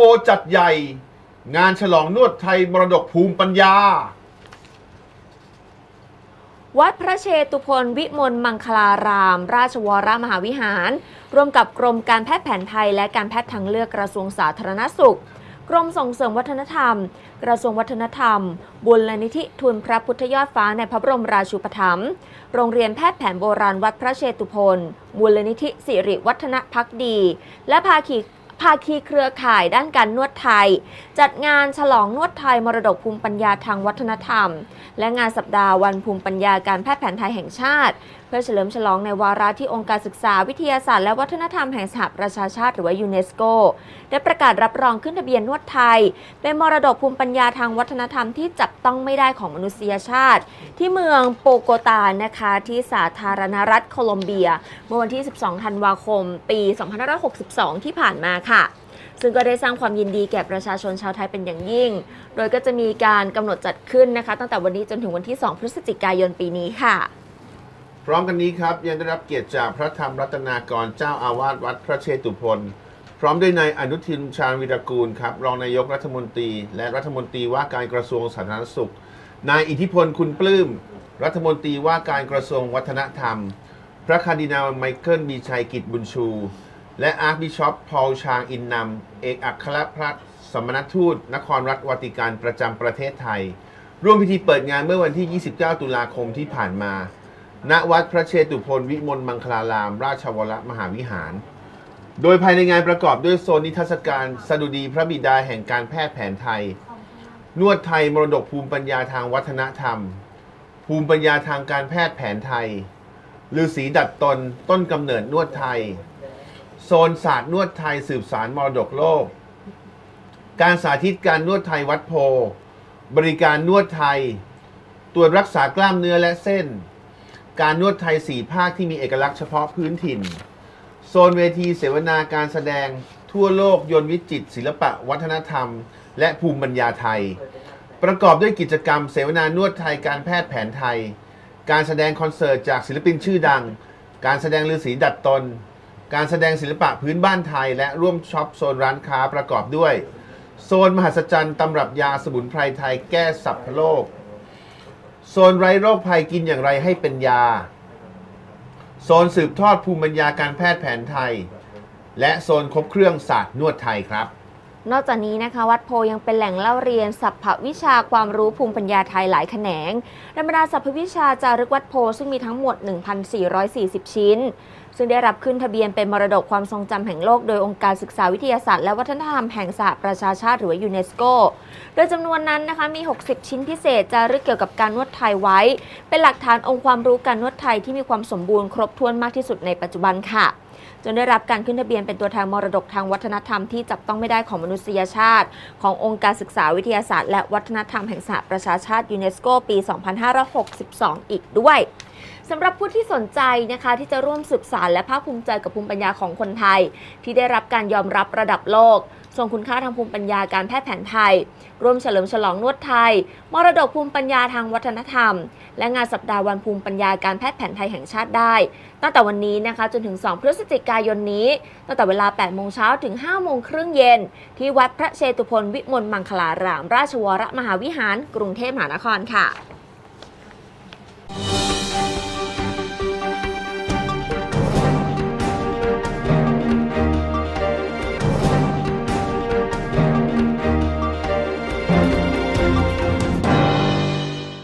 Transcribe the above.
โพจัดใหญ่ งานฉลองนวดไทยมรดกภูมิปัญญา วัดพระเชตุพนวิมลมังคลาราม ราชวรมหาวิหาร ร่วมกับกรมการแพทย์แผนไทย และการแพทย์ทางเลือกกระทรวงสาธารณสุขกรมส่งเสริมวัฒนธรรม กระทรวงวัฒนธรรม บุญลนิธิทุนพระพุทธยอดฟ้าในพระบรมราชูปถัมภ์ โรงเรียนแพทย์แผนโบราณวัดพระเชตุพนบุลนิธิสิริวัฒนพักดี และภาคี ภาคีเครือข่ายด้านการนวดไทย จัดงานฉลองนวดไทยมรดกภูมิปัญญาทางวัฒนธรรม และงานสัปดาห์วันภูมิปัญญาการแพทย์แผนไทยแห่งชาติ เพื่อเฉลิมฉลองในวาระที่องค์การศึกษาวิทยาศาสตร์และวัฒนธรรมแห่งสหประชาชาติหรือว่ายูเนสโกได้ประกาศรับรองขึ้นทะเบียนนวดไทย เป็นมรดกภูมิปัญญาทางวัฒนธรรมที่จับต้องไม่ได้ของมนุษยชาติ ที่เมืองโปโกตานะคะที่สาธารณรัฐโคลอมเบีย เมื่อวันที่ 12 ธันวาคม ปี 2562 ที่ผ่านมาค่ะซึ่งก็ได้สร้างความยินดีแก่ประชาชนชาวไทยเป็นอย่างยิ่ง โดยก็จะมีการกำหนดจัดขึ้นนะคะ ตั้งแต่วันนี้จนถึงวันที่ 2 พฤศจิกายนปีนี้ค่ะ พร้อมกันนี้ครับยังได้รับเกียรติจากพระธรรมรัตนากรเจ้าอาวาสวัดพระเชตุพนพร้อมด้วยนายอนุทินชาญวิรากูลครับรองนายกรัฐมนตรี และรัฐมนตรีว่าการกระทรวงสาธารณสุข นายอิทธิพลคุณปลื้มรัฐมนตรีว่าการกระทรวงวัฒนธรรม พระคาร์ดินาลไมเคิลบีชัยกิจบุญชู และอาร์คบิชอปพอลชางอินนำเอกอัครพระสมณทูต นครรัฐวาติกันประจำประเทศไทย ร่วมพิธีเปิดงานเมื่อวันที่ 29 ตุลาคมที่ผ่านมา ณวัดพระเชตุพนวิมลมังคลาราม ราชวรมหาวิหาร โดยภายในงานประกอบด้วยโซนนิทรรศการสดุดีพระบิดาแห่งการแพทย์แผนไทย นวดไทยมรดกภูมิปัญญาทางวัฒนธรรม ภูมิปัญญาทางการแพทย์แผนไทยฤาษีดัดตนต้นกำเนิดนวดไทย โซนศาสตร์นวดไทยสืบสารมรดกโลก การสาธิตการนวดไทยวัดโพ บริการนวดไทย ตรวจรักษากล้ามเนื้อและเส้น การนวดไทยสี่ภาคที่มีเอกลักษณ์เฉพาะพื้นถิ่น โซนเวทีเสวนาการแสดงทั่วโลกยนต์วิจิตศิลปะ วัฒนธรรม และภูมิปัญญาไทย ประกอบด้วยกิจกรรมเสวนานวดไทยการแพทย์แผนไทย การแสดงคอนเสิร์ตจากศิลปินชื่อดัง การแสดงฤาษีดัดตน การแสดงศิลปะพื้นบ้านไทย และร่วมช็อปโซนร้านค้าประกอบด้วย โซนมหัศจรรย์ตำรับยาสมุนไพรไทยแก้สัพพโลก โซนไร้โรคภัยกินอย่างไรให้เป็นยา โซนสืบทอดภูมิปัญญาการแพทย์แผนไทย และโซนครบเครื่องศาสตร์นวดไทยครับนอกจากนี้นะคะวัดโพยังเป็นแหล่งเล่าเรียนสัพพวิชาความรู้ภูมิปัญญาไทยหลายแขนงในบรรดาสัพพวิชาจารึกวัดโพซึ่งมีทั้งหมด 1,440 ชิ้น ซึ่งได้รับขึ้นทะเบียนเป็นมรดกความทรงจำแห่งโลกโดยองค์การศึกษาวิทยาศาสตร์และวัฒนธรรมแห่งสหประชาชาติหรือยูเนสโก โดยจำนวนนั้นนะคะมี 60 ชิ้นพิเศษจารึกเกี่ยวกับการนวดไทยไว้ เป็นหลักฐานองค์ความรู้การนวดไทยที่มีความสมบูรณ์ครบถ้วนมากที่สุดในปัจจุบันค่ะจนได้รับการขึ้นทะเบียนเป็นตัวแทนมรดกทางวัฒนธรรมที่จับต้องไม่ได้ของมนุษยชาติ ขององค์การศึกษาวิทยาศาสตร์และวัฒนธรรมแห่งสหประชาชาติยูเนสโกปี 2562 อีกด้วย สำหรับผู้ที่สนใจนะคะที่จะร่วมสืบสารและภาคภูมิใจกับภูมิปัญญาของคนไทย ที่ได้รับการยอมรับระดับโลกทรงคุณค่าทางภูมิปัญญาการแพทย์แผนไทย ร่วมเฉลิมฉลองนวดไทย มรดกภูมิปัญญาทางวัฒนธรรม และงานสัปดาห์วันภูมิปัญญาการแพทย์แผนไทยแห่งชาติได้ ตั้งแต่วันนี้นะคะจนถึง 2 พฤศจิกายนนี้ ตั้งแต่เวลา 8 โมงเช้าถึง 5 โมงครึ่งเย็น ที่วัดพระเชตุพนวิมลมังคลาราม ราชวรมหาวิหาร กรุงเทพมหานครค่ะ